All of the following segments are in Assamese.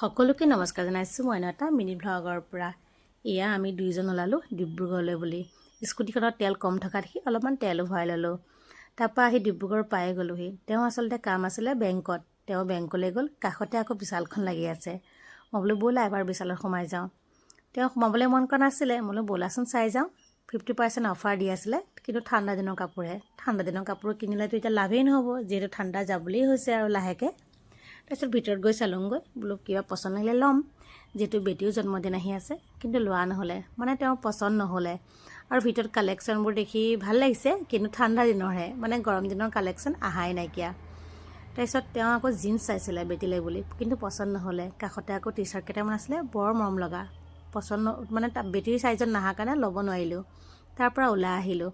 সকলোকে নমস্কাৰ জনাইছোঁ। মই এটা মিনি ভ্লগৰ পৰা। এয়া আমি দুইজন ওলালোঁ ডিব্ৰুগড়লৈ বুলি। স্কুটিখনত তেল কম থকা দেখি অলপমান তেলো ভৰাই ল'লোঁ। তাৰপৰা আহি ডিব্ৰুগড় পাই গ'লোহি। তেওঁ আচলতে কাম আছিলে বেংকত। তেওঁ বেংকলৈ গ'ল। কাষতে আকৌ বিশালখন লাগি আছে। মই বোলো ব'লা এবাৰ বিশালত সোমাই যাওঁ। তেওঁ সোমাবলৈ মন কৰা নাছিলে। মই বোলো ব'লাচোন চাই যাওঁ। ফিফটি পাৰ্চেণ্ট অফাৰ দি আছিলে কিন্তু ঠাণ্ডা দিনৰ কাপোৰহে। ঠাণ্ডা দিনৰ কাপোৰ কিনিলেতো এতিয়া লাভেই নহ'ব। যিহেতু ঠাণ্ডা যাবলেই হৈছে আৰু লাহেকৈ। তাৰপিছত ভিতৰত গৈ চালোঁগৈ, বোলো কিবা পচন্দ লাগিলে ল'ম, যিহেতু বেটীও জন্মদিন আহি আছে, কিন্তু লোৱা নহ'লে মানে তেওঁৰ পচন্দ নহ'লে। আৰু ভিতৰত কালেকশ্যনবোৰ দেখি ভালো লাগিছে, কিন্তু ঠাণ্ডা দিনৰহে মানে গৰম দিনৰ কালেকশ্যন অহাই নাইকিয়া। তাৰপিছত তেওঁ আকৌ জিন্স চাইছিলে বেটীলৈ বুলি, কিন্তু পচন্দ নহ'লে। কাষতে আকৌ টি চাৰ্ট কেইটামান আছিলে, বৰ মৰম লগা। পচন্দ মানে বেটীৰ চাইজত নাহাৰ কাৰণে ল'ব নোৱাৰিলোঁ। তাৰ পৰা ওলাই আহিলোঁ।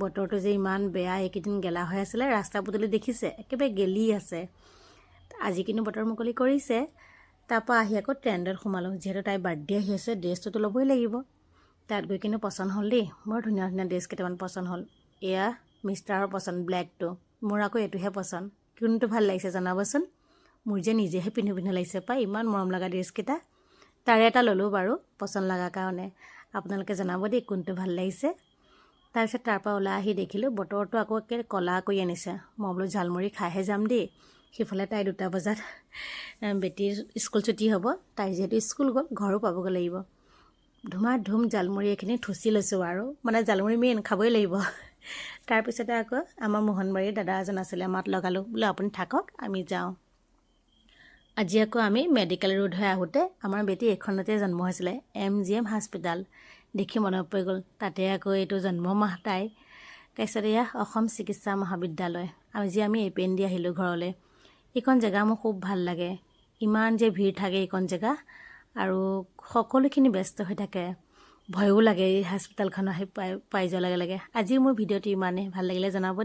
বতৰটো যে ইমান বেয়া, এইকেইদিন গেলা হৈ আছিলে, ৰাস্তা পদূলি দেখিছে, একেবাৰে গেলি আছে। আজি কিন্তু বতৰ মুকলি কৰিছে। তাৰপৰা আহি আকৌ ট্ৰেণ্ডত সোমালোঁ। যিহেতু তাইৰ বাৰ্থডে আহি আছে, ড্ৰেছটোতো ল'বই লাগিব। তাত গৈ কিন্তু পচন্দ হ'ল দেই। বৰ ধুনীয়া ধুনীয়া ড্ৰেছ কেইটামান পচন্দ হ'ল। এয়া মিষ্টাৰৰ পচন্দ, ব্লেকটো। মোৰ আকৌ এইটোহে পচন্দ। কোনটো ভালো লাগিছে জনাবচোন? মোৰ যে নিজেহে পিন্ধো পিন্ধো লাগিছে পাই। ইমান মৰম লগা ড্ৰেছকেইটা তাৰে এটা ল'লোঁ বাৰু, পচন্দ লগাৰ কাৰণে। আপোনালোকে জনাব দেই কোনটো ভালো লাগিছে। তাৰপিছত তাৰপৰা ওলাই আহি দেখিলোঁ, বতৰটো আকৌ একে ক'লা কৰি আনিছে। মই বোলো ঝালমুড়ি খাইহে যাম দেই। সিফালে তাই দুটা বজাত এ, বেটীৰ স্কুল ছুটি হ'ব। তাই যিহেতু স্কুল গ'ল ঘৰো পাবগৈ লাগিব। ধুমা ধুম জালমুড়ি এইখিনি থুচি লৈছোঁ আৰু। মানে জালমুড়ি মেইন খাবই লাগিব। তাৰপিছতে আকৌ আমাৰ মোহনবাৰীৰ দাদা এজন আছিলে মাত লগালোঁ। বোলে আপুনি থাকক আমি যাওঁ। আজি আকৌ আমি মেডিকেল ৰোড হৈ আহোঁতে আমাৰ বেটী এইখনতে জন্ম হৈছিলে এম জি এম হস্পিটাল দেখি মনত পৰি গ'ল তাতে আকৌ এইটো জন্ম মাহ তাই। তাৰপিছত এয়া অসম চিকিৎসা মহাবিদ্যালয়। আজি আমি এপেন দি আহিলোঁ ঘৰলৈ। এইখন জেগা মোৰ খুব ভাল লাগে। ইমান যে ভিৰ থাকে এইখন জেগা। আৰু সকলোখিনি ব্যস্ত হৈ থাকে। ভয়ো লাগে এই হস্পিটেলখন আহি পাই পাই যোৱাৰ লগে লগে। আজি মোৰ ভিডিঅ'টো ইমানেই। ভাল লাগিলে জনাব